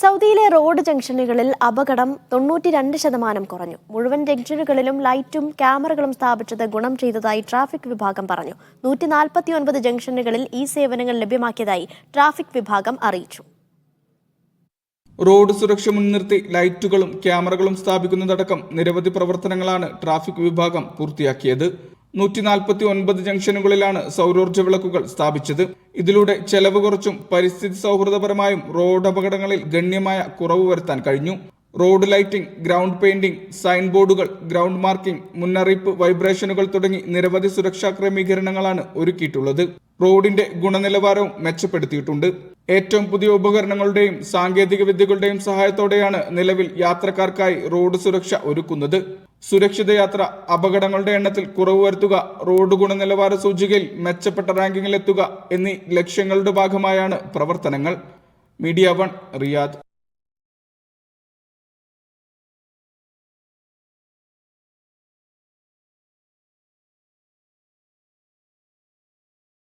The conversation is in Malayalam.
സൗദിയിലെ റോഡ് ജംഗ്ഷനുകളിൽ അപകടം തൊണ്ണൂറ്റി രണ്ട് ശതമാനം കുറഞ്ഞു. മുഴുവൻ ജംഗ്ഷനുകളിലും ലൈറ്റും ക്യാമറകളും സ്ഥാപിച്ചത് ഗുണം ചെയ്തതായി ട്രാഫിക് വിഭാഗം പറഞ്ഞു. നൂറ്റി നാൽപ്പത്തി ഒൻപത് ജംഗ്ഷനുകളിൽ ഈ സേവനങ്ങൾ ലഭ്യമാക്കിയതായി ട്രാഫിക് വിഭാഗം അറിയിച്ചു. റോഡ് സുരക്ഷ മുൻനിർത്തി ലൈറ്റുകളും ക്യാമറകളും സ്ഥാപിക്കുന്നതടക്കം നിരവധി പ്രവർത്തനങ്ങളാണ് ട്രാഫിക് വിഭാഗം പൂർത്തിയാക്കിയത്. നൂറ്റി നാൽപ്പത്തി ഒൻപത് ജംഗ്ഷനുകളിലാണ് സൗരോർജ വിളക്കുകൾ സ്ഥാപിച്ചത്. ഇതിലൂടെ ചെലവ് കുറച്ചും പരിസ്ഥിതി സൗഹൃദപരമായും റോഡ് അപകടങ്ങളിൽ ഗണ്യമായ കുറവ് വരുത്താൻ കഴിഞ്ഞു. Road lighting ground painting sign ബോർഡുകൾ ഗ്രൗണ്ട് മാർക്കിംഗ് മുന്നറിയിപ്പ് വൈബ്രേഷനുകൾ തുടങ്ങി നിരവധി സുരക്ഷാ ക്രമീകരണങ്ങളാണ് ഒരുക്കിയിട്ടുള്ളത്. റോഡിന്റെ ഗുണനിലവാരവും മെച്ചപ്പെടുത്തിയിട്ടുണ്ട്. ഏറ്റവും പുതിയ ഉപകരണങ്ങളുടെയും സാങ്കേതിക വിദ്യകളുടെയും സഹായത്തോടെയാണ് നിലവിൽ യാത്രക്കാർക്കായി റോഡ് സുരക്ഷ ഒരുക്കുന്നത്. സുരക്ഷിത യാത്ര അപകടങ്ങളുടെ എണ്ണത്തിൽ കുറവ് വരുത്തുക റോഡ് ഗുണനിലവാര സൂചികയിൽ മെച്ചപ്പെട്ട റാങ്കിങ്ങിലെത്തുക എന്നീ ലക്ഷ്യങ്ങളുടെ ഭാഗമായാണ് പ്രവർത്തനങ്ങൾ. Media one Riyadh.